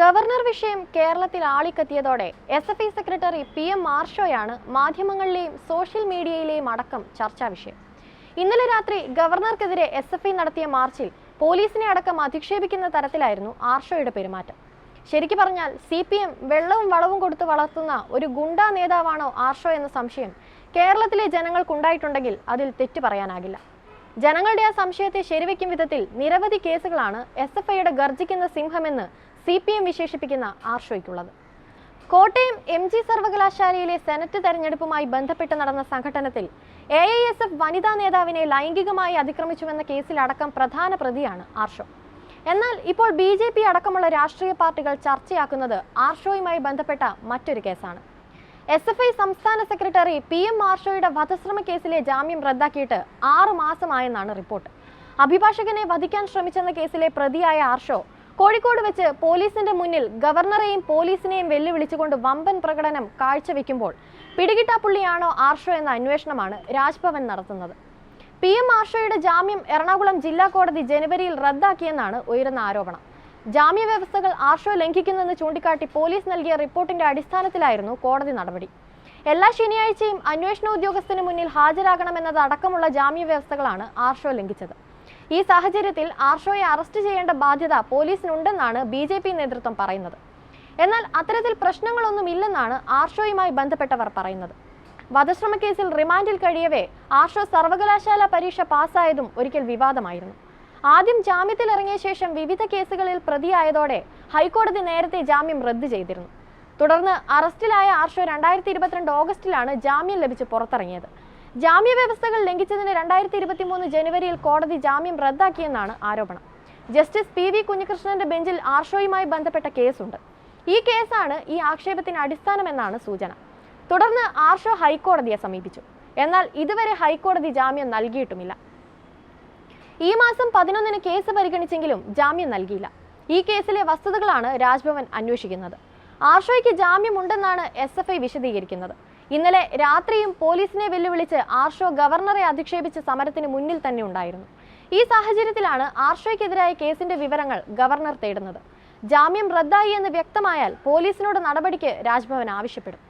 Governor വിഷയം കേരളത്തിൽ ആളിക്കത്തിയതോടെ S F I secretary P M മാർഷോയാണ് മാധ്യമങ്ങളിലെയും സോഷ്യൽ മീഡിയയിലെയും അടക്കം ചർച്ചാ വിഷയം. ഇന്നലെ രാത്രി ഗവർണർക്കെതിരെ എസ് എഫ് ഐ നടത്തിയ മാർച്ചിൽ പോലീസിനെ അടക്കം അധിക്ഷേപിക്കുന്ന തരത്തിലായിരുന്നു ആർഷോയുടെ പെരുമാറ്റം. ശരിക്കു പറഞ്ഞാൽ സി പി എം വെള്ളവും വളവും കൊടുത്ത് വളർത്തുന്ന ഒരു ഗുണ്ടാ നേതാവാണോ ആർഷോ എന്ന സംശയം കേരളത്തിലെ ജനങ്ങൾക്കുണ്ടായിട്ടുണ്ടെങ്കിൽ അതിൽ തെറ്റു പറയാനാകില്ല. ജനങ്ങളുടെ ആ സംശയത്തെ ശരിവെക്കും വിധത്തിൽ നിരവധി കേസുകളാണ് എസ് എഫ് ഐയുടെ ഗർജിക്കുന്ന സിംഹമെന്ന് സി പി എം വിശേഷിപ്പിക്കുന്ന ആർഷോയ്ക്കുള്ളത്. കോട്ടയം എം ജി സർവകലാശാലയിലെ സെനറ്റ് തെരഞ്ഞെടുപ്പുമായി ബന്ധപ്പെട്ട് നടന്ന സംഘടനത്തിൽ എ ഐ എസ് എഫ് വനിതാ നേതാവിനെ ലൈംഗികമായി അതിക്രമിച്ചുവെന്ന കേസിലടക്കം പ്രധാന പ്രതിയാണ് ആർഷോ. എന്നാൽ ഇപ്പോൾ ബി ജെ പി അടക്കമുള്ള രാഷ്ട്രീയ പാർട്ടികൾ ചർച്ചയാക്കുന്നത് ആർഷോയുമായി ബന്ധപ്പെട്ട മറ്റൊരു കേസാണ്. എസ് എഫ് ഐ സംസ്ഥാന സെക്രട്ടറി പി എം ആർഷോയുടെ വധശ്രമ കേസിലെ ജാമ്യം റദ്ദാക്കിയിട്ട് ആറു മാസമായെന്നാണ് റിപ്പോർട്ട്. അഭിഭാഷകനെ വധിക്കാൻ ശ്രമിച്ചെന്ന കേസിലെ പ്രതിയായ ആർഷോ കോഴിക്കോട് വെച്ച് പോലീസിന്റെ മുന്നിൽ ഗവർണറെയും പോലീസിനെയും വെല്ലുവിളിച്ചുകൊണ്ട് വമ്പൻ പ്രകടനം കാഴ്ചവെക്കുമ്പോൾ പിടികിട്ടാപ്പുള്ളിയാണോ ആർഷോ എന്ന അന്വേഷണമാണ് രാജ്ഭവൻ നടത്തുന്നത്. പി എം ആർഷോയുടെ ജാമ്യം എറണാകുളം ജില്ലാ കോടതി ജനുവരിയിൽ റദ്ദാക്കിയെന്നാണ് ഉയരുന്ന ആരോപണം. ജാമ്യ വ്യവസ്ഥകൾ ആർഷോ ലംഘിക്കുന്നെന്ന് ചൂണ്ടിക്കാട്ടി പോലീസ് നൽകിയ റിപ്പോർട്ടിന്റെ അടിസ്ഥാനത്തിലായിരുന്നു കോടതി നടപടി. എല്ലാ ശനിയാഴ്ചയും അന്വേഷണ ഉദ്യോഗസ്ഥന് മുന്നിൽ ഹാജരാകണമെന്നത് അടക്കമുള്ള ജാമ്യ വ്യവസ്ഥകളാണ് ആർഷോ ലംഘിച്ചത്. ഈ സാഹചര്യത്തിൽ ആർഷോയെ അറസ്റ്റ് ചെയ്യേണ്ട ബാധ്യത പോലീസിനുണ്ടെന്നാണ് ബി ജെ പി നേതൃത്വം പറയുന്നത്. എന്നാൽ അത്തരത്തിൽ പ്രശ്നങ്ങളൊന്നും ഇല്ലെന്നാണ് ആർഷോയുമായി ബന്ധപ്പെട്ടവർ പറയുന്നത്. വധശ്രമ കേസിൽ റിമാൻഡിൽ കഴിയവേ ആർഷോ സർവകലാശാല പരീക്ഷ പാസ്സായതും ഒരിക്കൽ വിവാദമായിരുന്നു. ആദ്യം ജാമ്യത്തിൽ ഇറങ്ങിയ ശേഷം വിവിധ കേസുകളിൽ പ്രതിയായതോടെ ഹൈക്കോടതി നേരത്തെ ജാമ്യം റദ്ദു ചെയ്തിരുന്നു. തുടർന്ന് അറസ്റ്റിലായ ആർഷോ രണ്ടായിരത്തി ഇരുപത്തിരണ്ട് ഓഗസ്റ്റിലാണ് ജാമ്യം ലഭിച്ച് പുറത്തിറങ്ങിയത്. ജാമ്യ വ്യവസ്ഥകൾ ലംഘിച്ചതിന് രണ്ടായിരത്തി ഇരുപത്തി മൂന്ന് ജനുവരിയിൽ കോടതി ജാമ്യം റദ്ദാക്കിയെന്നാണ് ആരോപണം. ജസ്റ്റിസ് പി വി കുഞ്ഞികൃഷ്ണന്റെ ബെഞ്ചിൽ ആർഷോയുമായി ബന്ധപ്പെട്ട കേസുണ്ട്. ഈ കേസാണ് ഈ ആക്ഷേപത്തിന് അടിസ്ഥാനമെന്നാണ് സൂചന. തുടർന്ന് ആർഷോ ഹൈക്കോടതിയെ സമീപിച്ചു. എന്നാൽ ഇതുവരെ ഹൈക്കോടതി ജാമ്യം നൽകിയിട്ടുമില്ല. ഈ മാസം പതിനൊന്നിന് കേസ് പരിഗണിച്ചെങ്കിലും ജാമ്യം നൽകിയില്ല. ഈ കേസിലെ വസ്തുതകളാണ് രാജ്ഭവൻ അന്വേഷിക്കുന്നത്. ആർഷോയ്ക്ക് ജാമ്യമുണ്ടെന്നാണ് എസ് എഫ് ഐ വിശദീകരിക്കുന്നത്. ഇന്നലെ രാത്രിയും പോലീസിനെ വെല്ലുവിളിച്ച് ആർഷോ ഗവർണറെ അധിക്ഷേപിച്ച് സമരത്തിന് മുന്നിൽ തന്നെ ഉണ്ടായിരുന്നു. ഈ സാഹചര്യത്തിലാണ് ആർഷോയ്ക്കെതിരായ കേസിന്റെ വിവരങ്ങൾ ഗവർണർ തേടുന്നത്. ജാമ്യം റദ്ദായി എന്ന് വ്യക്തമായാൽ പോലീസിനോട് നടപടിക്ക് രാജ്ഭവൻ ആവശ്യപ്പെടും.